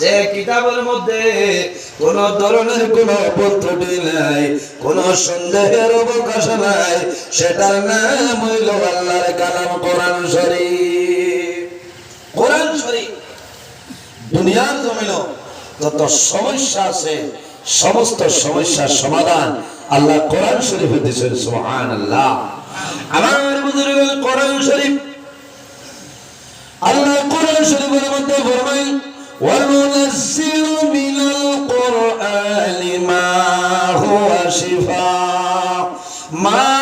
যে কিতাবের মধ্যে কোন ধরনের কোন পত্রটি নাই, কোন সন্দেহের অবকাশ নাই, সেটার নাম হইল আল্লাহর কালাম কোরআন শরীফ। কোরআন শরীফ দুনিয়ার জমিন যত সমস্যা আছে, সমস্ত সমস্যার সমাধান আল্লাহ কোরআন শরীফে দিয়েছেন সুবহান আল্লাহ আমার বুজুর্গ কোরআন শরীফ, আল্লাহ কোরআন শরীফের মধ্যে ফরমাই وَنُنَزِّلُ مِنَ الْقُرْآنِ مَا هُوَ شِفَاءٌ. مَا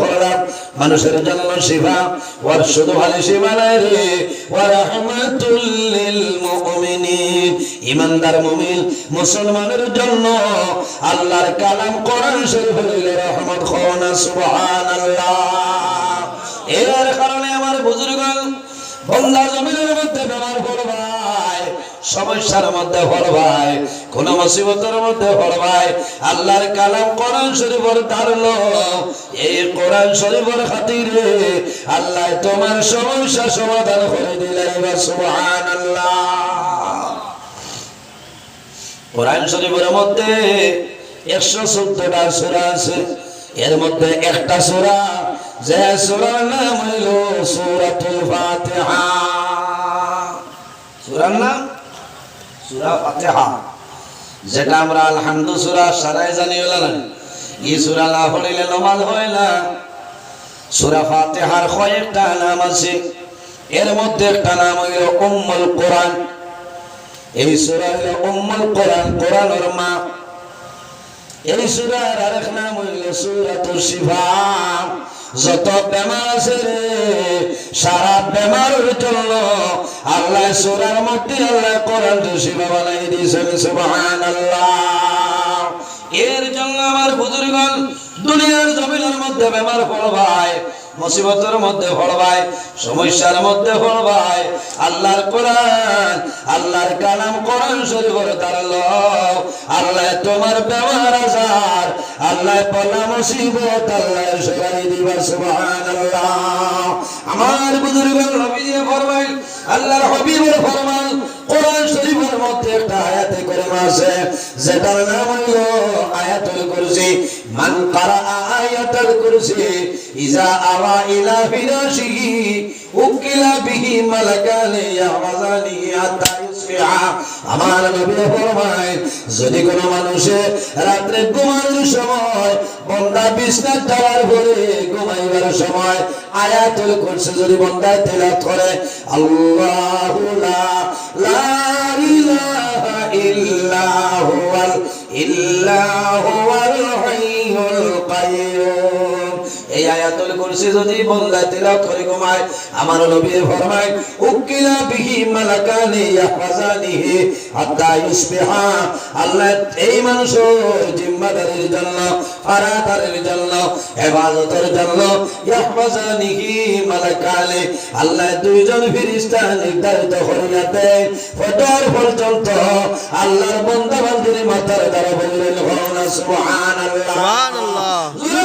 করলাম। মানুষের জন্য ইমানদার মুসলমানের জন্য আল্লাহর কালাম কোরআন শরীফ হইল রহমত এর কারণে আমার মধ্যে বেমার পড়বাই সমস্যার মধ্যে পড়বাই কোন মুসিবতের মধ্যে পড়বাই আল্লাহর কালাম কোরআন শরীফের ধারলো এই কোরআন শরীফের খাতিরে আল্লাহ তোমার সমস্যা সমাধান করে দিলেন সুবহানাল্লাহ। কোরআন শরীফের মধ্যে একশো চোদ্দটা সুরা আছে। এর মধ্যে একটা সুরা, যে সুরার নাম হইল সুরাতুল ফাতিহা। সুরার নাম সুরা ফাতিহা। যেটা আমরা আলহামদু সুরা, সারাই জানি না। এই সুরা না পড়িলে নমাজ হয় না। সুরা ফাতিহার কয়েকটা নাম আছে। এর মধ্যে একটা নাম হইল উম্মুল কোরআন। এই সুরা হইল উম্মুল কোরআন, কোরআনের মা। এই সুরার আরেক নাম হইল সুরাতুল শিফা। যত বেমার আছে রে, সারা বেমারের জন্য আল্লাহ সুরার মধ্যে আল্লাহ কোরআন শিফা বানাই দিয়েছেন, সুবহানাল্লাহ। এর জন্য আমার বুজুরগণ দুনিয়ার জমিনের মধ্যে বেমার পড়বাই মুসিবতের মধ্যে পড়বাই সমস্যার মধ্যে পড়বাই আল্লাহর কোরআন, আল্লাহর কালাম কোরআন শরীফের দাঁড়াল আল্লাহ তোমার বেমার আজার, আল্লাহ পলা মুসিবত, আল্লাহ সবাই দিবা, সুবহানাল্লাহ। আমার বুজুর্গ নবী দিয়ে ফরমাই আল্লাহর হাবিবের ফরমান কোরআন শরীফের মধ্যে একটা আয়াতে করে আছে, যেটার নাম হলো আয়াতুল কুরসি, মান কারা আয়াতুল কুরসি, ইজা আওয়া ইলা ফিরাশিহি উকিলা বিহি মালাকানি ইয়ামাজানি ইউসবিহা আমার নবী যদি কোনো মানুষে রাত্রে ঘুমানোর সময় বন্দা বিছনা যাওয়ার পরে ঘুমাইবার সময় আয়াতুল কুরসি যদি বন্দা তেলাওয়াত করে, আল্লাহু লা লা ইলাহা ইল্লা হুয়াল ইল্লা হুয়াল হাইয়ুল কাইয়্যুম এই আয়াতুল কুরসি যদি বন্দা তেলাওয়াত করে ঘুমায় আমার নবী ফরমায় উকিলা বিহি মালাকানি ইয়াহফাজানিহি হাত্তা ইউসবিহা। আল্লাহ এই মানুষের জিম্মাদারির জন্য ফারাদারের জন্য ইবাদতের জন্য ইয়াহফাজানিহি মালাকানি। আল্লাহ দুইজন ফেরেশতা নির্ধারিত করিয়া দেয় ফজর পর্যন্ত আল্লাহর বান্দা বান্দির মাথার দ্বারা বললেন সুবহানাল্লাহ। সুবহানাল্লাহ।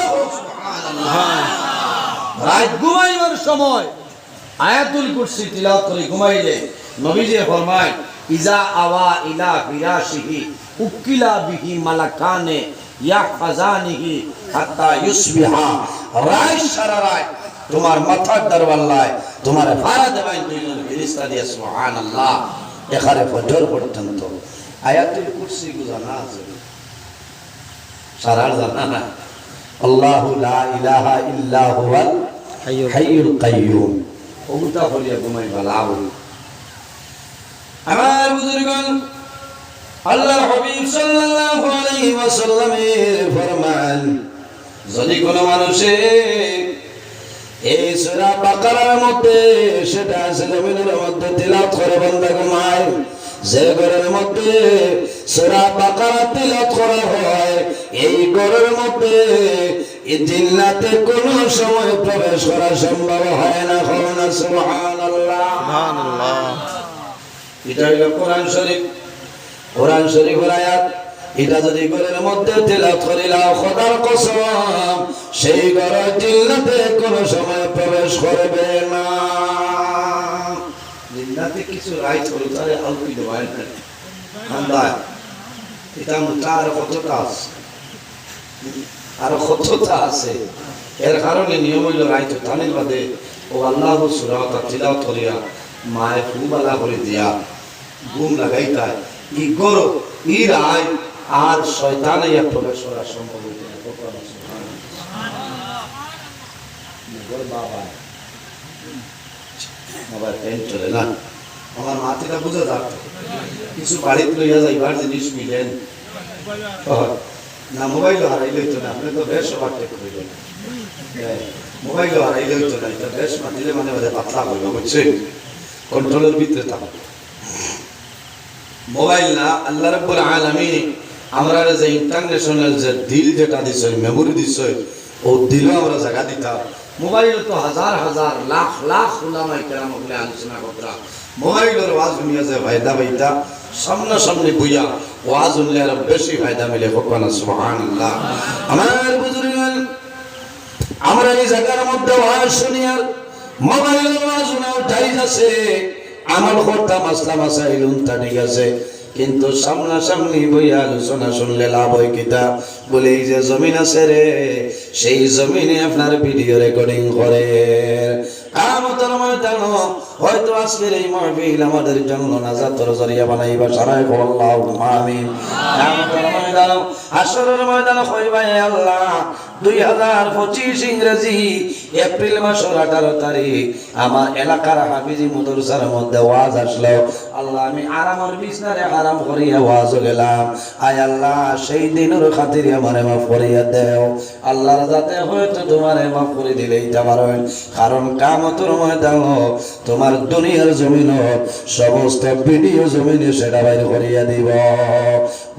রাত ঘুমাইবার সময় আয়াতুল কুরসি তিলাওয়াত করে ঘুমাইলে নবীজি ফরমায়, ইজা আওয়া ইলা ফিরাশিহি উকিলা বিহি মালাকানে ইয়াহফাজানিহি হাত্তা ইউসবিহা। রাত সারা রাত তোমার মাথার দরবাল্লায়, তোমার ফারা দেবাই দুইজন ফেরেশতা দিয়ে সুবহানাল্লাহ, এখানে ফজর পর্যন্ত। আয়াতুল কুরসি গুজানা আছে। সারা জানা না আল্লাহ লা ইলাহা ইল্লা হুয়াল হাইয়ুল হাইয়ুল কাইয়ুম। ওগুতা হলিয়া ঘুমাই ভালো আমার বুজুর্গণ আল্লাহর হাবিব সাল্লাল্লাহু আলাইহি ওয়াসাল্লামের ফরমান যদি কোনো মানুষে এই সূরা বাকারার মধ্যে সেটা আছে জমিনের মধ্যে তিলাওয়াত করে বান্দা ঘুমায়। যে ঘরের মধ্যে সূরা বাকারা তিলাওয়াত করা হয়। এই ঘরের মধ্যে জিন্নাতে কোনো সময় প্রবেশ করা সম্ভব হয় না হয় না সুবহানাল্লাহ। সুবহানাল্লাহ। এটা হইল কোরআন শরীফ। কোরআন শরীফের আয়াত। এটা যদি ঘরের মধ্যে তেলাত করিলাও খোদার কসম সেই ঘরের জিল্লাতে কোনো সময় প্রবেশ করবে না। জিল্লাতে কিছু রাইট হলো তাহলে আলপি দেওয়ায় না। আন্দায় এটা মোটা আর কতটা আছে? আর কতটা আছে? এর কারণে নিয়ম হইল রাইত তানির বাদে ও আল্লাহ সুরাতা তিলাও করিয়া মায়ে ফুবালা করে দিয়া ঘুম লাগাইতায়। ই গরো ই রায় আর শয়তান ইয়া প্রবেশ করা সম্ভব হইতে। বাবা। আবার চলে না। আমার বুঝে কিছু বাড়িতে লইয়া যাইবার জিনিস মিলেন না মোবাইল না। আপনি তো বেশ ওভারটেক করিলেন মোবাইল না। এটা বেশ মাতিলে মানে পাতলা হইব বুঝছে কন্ট্রোলের ভিতরে মোবাইল না, আল্লাহ রাব্বুল আলামিন আমরা যে ইন্টারন্যাশনাল যে দিল যেটা দিছে মেমোরি দিছে, ও দিলও আমরা জায়গা দিতাম। মোবাইল তো হাজার হাজার, লাখ লাখ উলামায়ে কেরাম বলে আলোচনা করতা মোবাইলের ওয়াজ শুনিয়া যে ফায়দা পাইতা, সামনে সামনে বইয়া ওয়াজ শুনলে আরও বেশি ফায়দা মিলে, ভগবান সুবহানাল্লাহ। আমার বুজুর্গান আমরা এই জায়গার মধ্যে ওয়াজ শুনি আর মোবাইলের ওয়াজ শোনাও টাইজ আছে আমল করতাম, আসলাম তা ঠিক আছে কিন্তু সামনাসামনি বইয়া আলোচনা শুনলে লাভ হয় কিতা বলে, এই যে জমিন আছে রে, সেই জমিনে আপনার ভিডিও রেকর্ডিং করে। আমার ময়দান হয়তো আজকের এই মাহফিল আমাদের জন্য নাজাতর জরিয়া বানাইবা সারাই আল্লাহ আমিন। ময়দান আসরের ময়দান কইবা আল্লাহ। দুই হাজার পঁচিশ ইংরেজি এপ্রিল মাসের আঠারো তারিখ, আমার এলাকার হাফিজি মুদরসার মধ্যে ওয়াজ আসলো। আল্লাহ, আমি আরামের বিছনারে আরাম করিয়া ওয়াজ গেলাম। আয় আল্লাহ, সেই দিনের খাতিরে আমারে মাফ করিয়া দেও। আল্লাহর যাতে হয়তো তোমারে মাফ করে দিলেই পারেন কারণ কামতর ময়দান, তোমার দুনিয়ার জমিন, সমস্ত ভিডিও জমিনে সেটা বাইর করিয়া দিব।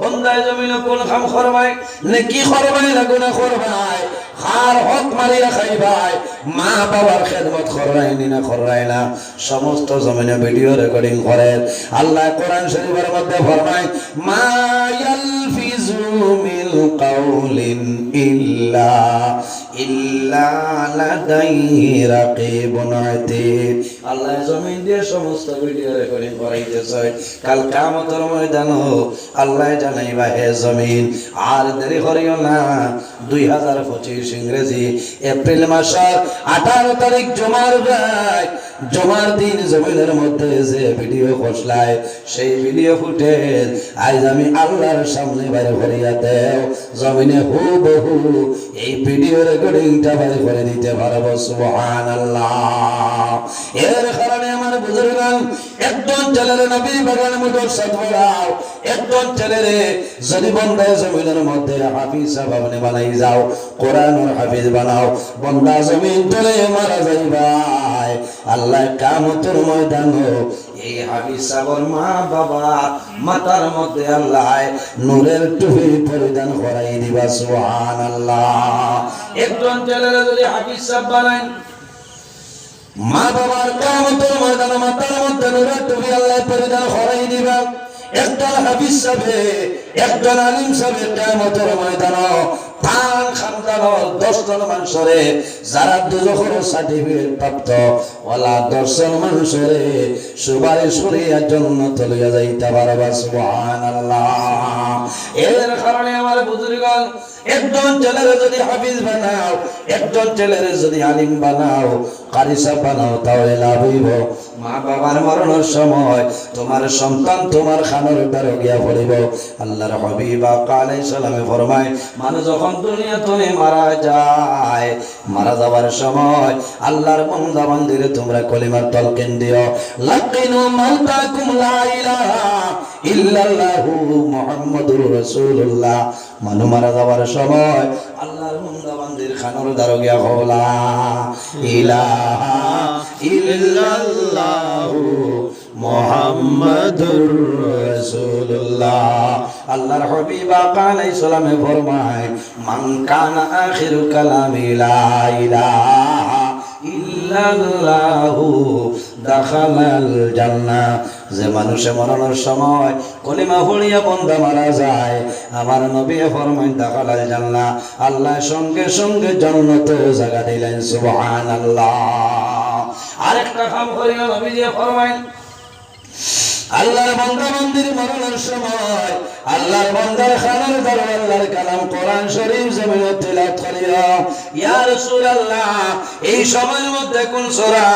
বন্দায় জমিন কোন কাম করবাই নে কি করবাই না গুণা করবাই হার হক মারিয়া খাইবাই মা বাবার খেদমত করাই নি করাই না? সমস্ত জমিনে ভিডিও রেকর্ডিং করেন আল্লাহ কোরআন শরীফের মধ্যে ফরমায়, মা ইয়ালফিজু মিল কাউলিন ইল্লা ইল্লা লাদাইহি রাকিবুন আতীদ আল্লাহ জমিন দিয়ে সমস্ত ভিডিও রেকর্ডিং করাইতেছে কাল কিয়ামতের ময়দান আল্লাহ জানাইবা হে জমিন, আর দেরি করিও না। দুই হাজার পঁচিশ ইংরেজি এপ্রিল মাসের আঠারো তারিখ জমার ভাই, জমার দিন জমিনের মধ্যে যে ভিডিও খসলায়, সেই ভিডিও ফুটেজ আজ আমি আল্লাহর সামনে বাইরে করিয়া দেও। জমিনে হু বহু এই ভিডিও রেকর্ডিংটা বাইরে করে দিতে পারব আল্লাহ এর কারণে আমার বুজুর্গান, একজন ছেলের নবী বাগান মতো সদবরাও একজন ছেলের যদি বন্দায় জমিনের মধ্যে হাফিজ সাহাবানে বানাই যাও কোরআনুর হাফিজ বানাও বন্দা জমিন চলে মারা যাইবাই আল্লাহ কামতের ময়দান এই হাবি সাগর মা বাবা মাতার মধ্যে আল্লাহ নূরের টুপি পরিধান করাই দিবা সুহান আল্লাহ একজন ছেলেরা যদি হাবি সাহ বানায়। মা বাবার কামতের ময়দানে মাতার মধ্যে নূরের টুপি আল্লাহ পরিধান করাই দিবা। একজন হাবিস সাহেবে একজন আলিম সাহেবে কেমতের ময়দান পান খানদান দশজন মানুষরে, যারা দুজখর সার্টিফিকেট প্রাপ্ত ওলা দশজন মানুষরে সুপারিশ করিয়া জন্য তলিয়া যাইতে পারবা, সুবহানাল্লাহ। এর কারণে আমার একজন ছেলের যদি হাফিজ বানাও, একজন ছেলের যদি আলিম বানাও কারিসা বানাও, তাহলে লাভ হইব। মা বাবার মরণের সময় তোমার সন্তান তোমার গিয়া পড়িব। আল্লাহর কালে সালামে ফরমায়, মানুষ যখন দুনিয়া তুমি মারা যায়, মারা যাবার সময় আল্লাহর বন্দা বান্দিরে তোমরা কলিমার তলকেন দিও। লাকিনু লা ইলাহা ইল্লাল্লাহু সময় আল্লাহর বন্দা বান্দির খানোর দ্বারা গিয়া হলা ইলাহা ইল্লাল্লাহু মুহাম্মাদুর ফরমায়, মান কানা আখিরু ইলাহা ইল্লাল্লাহু দাখালাল জান্নাহ। যে মানুষে মরণের সময় কলিমা পড়িয়া বন্ধা মারা যায়, আমার নবী ফরমাইন দাখালাল জান্নাহ। আল্লাহ সঙ্গে সঙ্গে জান্নাতে জায়গা দিলেন, সুবহানাল্লাহ। আরেকটা কাম করিয়া নবী যে ফরমাইন। আল্লাহর বান্দা মন্দির মরণের সময়, আল্লাহর বান্দার খানার দ্বারা আল্লাহর কালাম কোরআন শরীফ জমিন তিলাওয়াত করিয়া, ইয়া এই সময়ের মধ্যে কোন সূরা,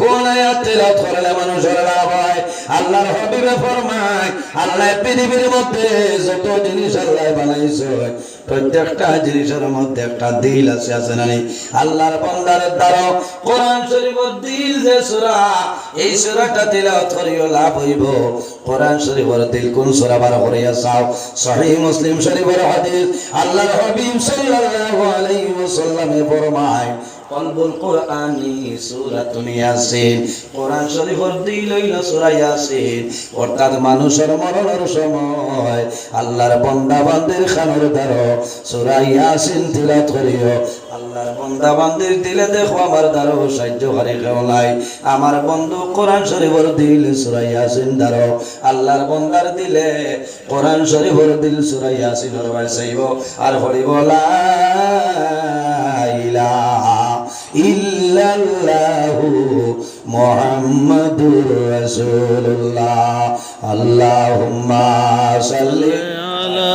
কোন আয়াত করলে মানুষের লাভ হয় আল্লাহর হাবিবে ফরমায়, আল্লাহ পৃথিবীর মধ্যে যত জিনিস আল্লাহ বানাইছে, প্রত্যেকটা জিনিসের মধ্যে একটা দিল আছে আছে না? আল্লাহর বান্দার দ্বারা কোরআন দিল যে সূরা, এই সূরাটা তিলাওয়াত করিও লাভ হইব কোরআন শরীফের দিল কোন সূরা বার করিয়া চাও? সহিহ মুসলিম শরীফের হাদিস আল্লাহর হাবিব সাল্লাল্লাহু আলাইহি ওয়াসাল্লামে ফরমায়, কলবুল কোরআনি সূরাতুন ইয়াসিন। কোরআন শরীফের দিল হইল সূরা ইয়াসিন। অর্থাৎ মানুষের মরণের সময় আল্লাহর বান্দা বান্দির খানের দ্বারা সূরা ইয়াসিন তিলাওয়াত করিও। আল্লাহর দিলে দেখো আমার বন্ধু কোরআন শরীফর দিল সুরাইয়াসিন দ্বারো আল্লাহর বন্দার দিলে কোরআন শরীফর দিল সুরাইয়াসিন আর হরিব ইল্লাল্লাহু মুহাম্মাদুর রাসূলুল্লাহ। আল্লাহুম্মা সাল্লি আলা